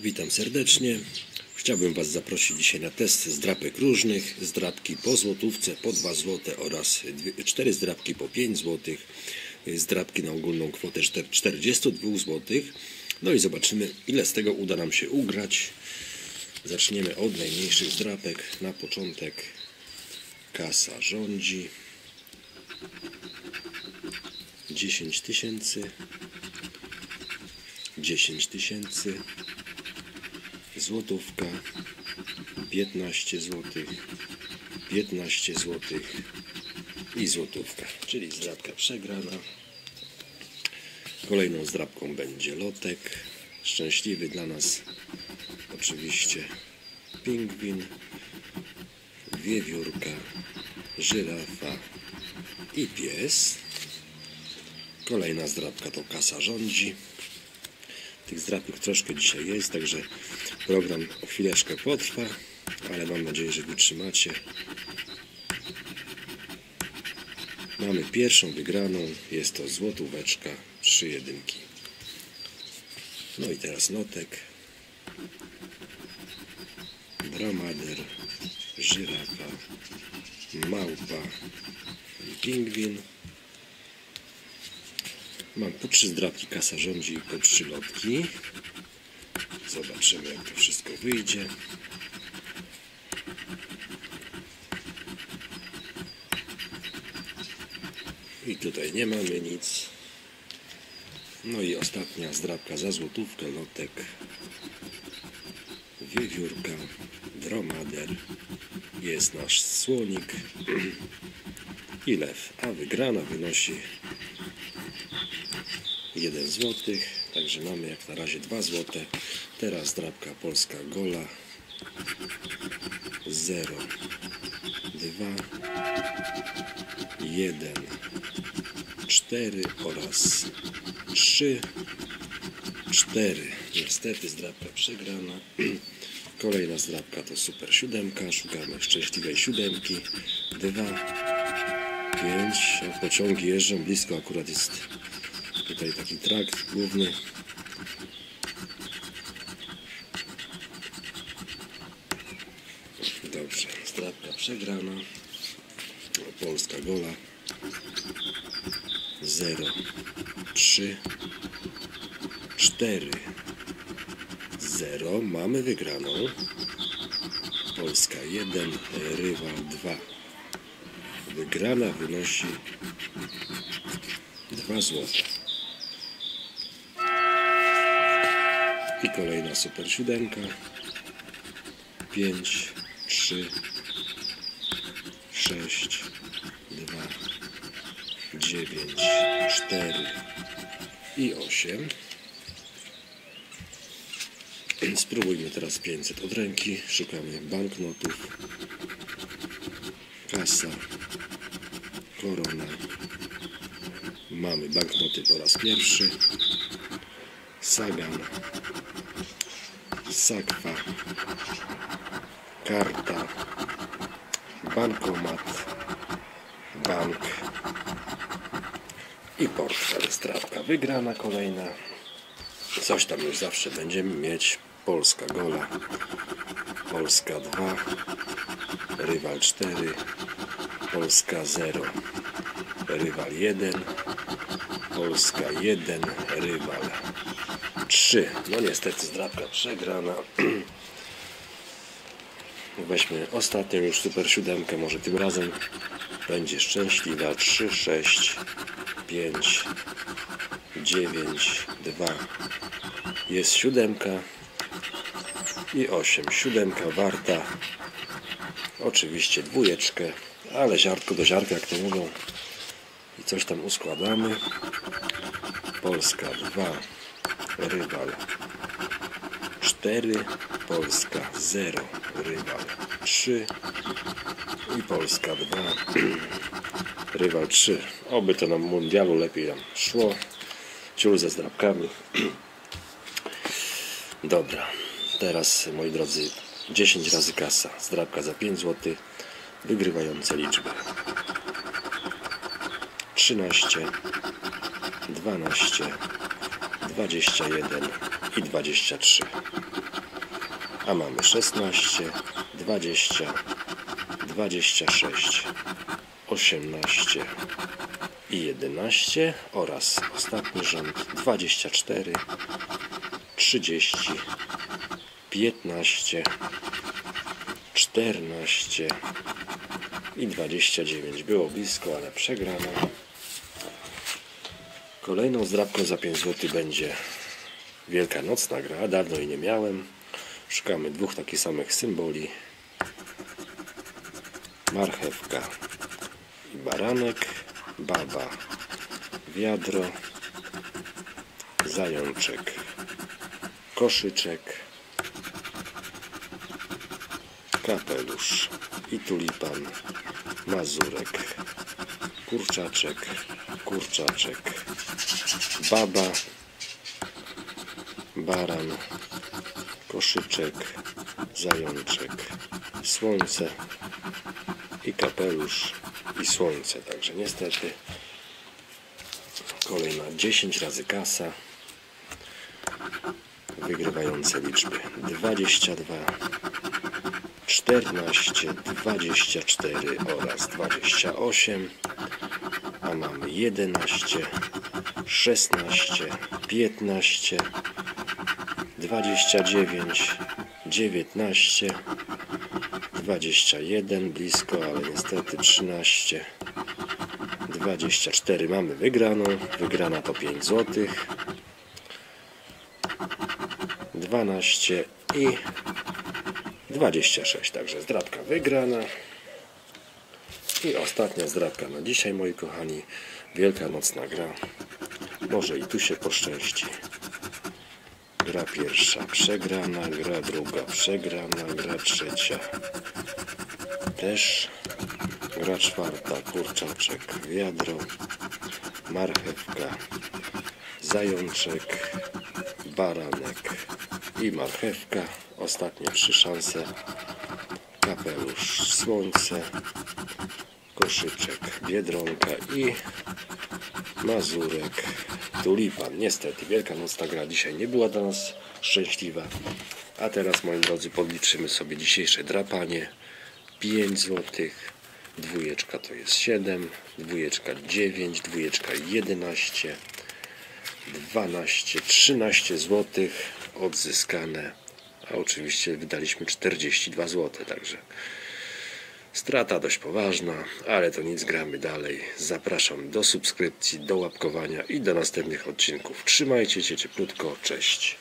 Witam serdecznie. Chciałbym Was zaprosić dzisiaj na test zdrapek różnych. Zdrapki po złotówce, po 2 zł oraz 4 zdrapki po 5 zł. Zdrapki na ogólną kwotę 42 zł. No i zobaczymy ile z tego uda nam się ugrać. Zaczniemy od najmniejszych zdrapek. Na początek kasa rządzi. 10 tysięcy. 10 tysięcy złotówka. 15 zł 15 zł i złotówka. Czyli zdrabka przegrana. Kolejną zdrabką będzie lotek. Szczęśliwy dla nas oczywiście pingwin wiewiórka żyrafa i pies. Kolejna zdrabka to kasa rządzi tych zdrapek troszkę dzisiaj jest, także program chwileczkę potrwa, ale mam nadzieję, że wytrzymacie. Mamy pierwszą wygraną, jest to złotóweczka, trzy jedynki. No i teraz notek. Dramader, żyrafa, małpa pingwin. Mam po trzy zdrapki, kasa rządzi i po trzy lotki. Zobaczymy jak to wszystko wyjdzie. I tutaj nie mamy nic. No i ostatnia zdrapka za złotówkę, lotek, wiewiórka, dromader, jest nasz słonik i lew, a wygrana wynosi 1 zł, także mamy jak na razie 2 zł. Teraz drapka polska gola. 0 2 1 4 oraz 3 4 niestety zdrapka przegrana. Kolejna zdrapka to super siódemka. Szukamy szczęśliwej siódemki. 2 5 pociągi jeżdżą blisko akurat jest Tutaj taki trakt główny. Dobrze, strapka przegrana. Polska gola. 0, 3, 4, 0. Mamy wygraną. Polska 1, rywal 2. Wygrana wynosi 2 złote. I kolejna super siódemka. 5, 3, 6, 2, 9, 4 i 8. Spróbujmy teraz 500 od ręki. Szukamy banknotów. Kasa. Korona. Mamy banknoty po raz pierwszy. Sagan sakwa, karta, bankomat, bank. I portfel. Strawka wygrana kolejna. Coś tam już zawsze będziemy mieć. Polska gola, Polska 2, rywal 4, Polska 0, rywal 1, Polska 1, rywal 3. No niestety zdrabka przegrana. Weźmy ostatnią już super siódemkę, może tym razem będzie szczęśliwa. 3, 6, 5, 9, 2. Jest siódemka i 8. Siódemka warta oczywiście dwójeczkę, ale ziartko do ziarka, jak to mówią. I coś tam uskładamy. Polska 2 rywal 4, Polska 0, rywal 3 i Polska 2, rywal 3. Oby to nam mundialu lepiej nam szło. Ciul ze zdrabkami. Dobra, teraz moi drodzy 10 razy kasa. Zdrabka za 5 zł. Wygrywające liczby. 13, 12, 21 i 23. a mamy 16, 20, 26, 18 i 11 oraz ostatni rząd 24, 30, 15, 14 i 29. Było blisko, ale przegrano. Kolejną zdrabką za 5 zł będzie Wielkanocna gra. Dawno jej nie miałem. Szukamy dwóch takich samych symboli. Marchewka i baranek, baba, wiadro, zajączek, koszyczek, kapelusz i tulipan, mazurek, kurczaczek, kurczaczek, baba, baran, koszyczek, zajączek, słońce i kapelusz i słońce. Także niestety kolejna 10 razy kasa. Wygrywające liczby 22, 14, 24 oraz 28. A mamy 11, 16, 15, 29, 19, 21 blisko, ale niestety 13, 24 mamy wygraną. Wygrana to 5 zł. 12 i 26. Także zdrabka wygrana. I ostatnia zdrabka na dzisiaj, moi kochani. Wielkanocna gra. Może i tu się poszczęści. Gra pierwsza przegrana, gra druga przegrana, gra trzecia też. Gra czwarta, kurczaczek, wiadro, marchewka, zajączek, baranek i marchewka. Ostatnie trzy szanse. Kapelusz, słońce, koszyczek, biedronka i mazurek, tulipan. Niestety, Wielkanocna gra dzisiaj nie była dla nas szczęśliwa. A teraz, moi drodzy, podliczymy sobie dzisiejsze drapanie. 5 zł, dwójeczka to jest 7, dwójeczka 9, dwójeczka 11, 12, 13 zł odzyskane, a oczywiście wydaliśmy 42 zł, także strata dość poważna, ale to nic, gramy dalej. Zapraszam do subskrypcji, do łapkowania i do następnych odcinków. Trzymajcie się cieplutko, cześć.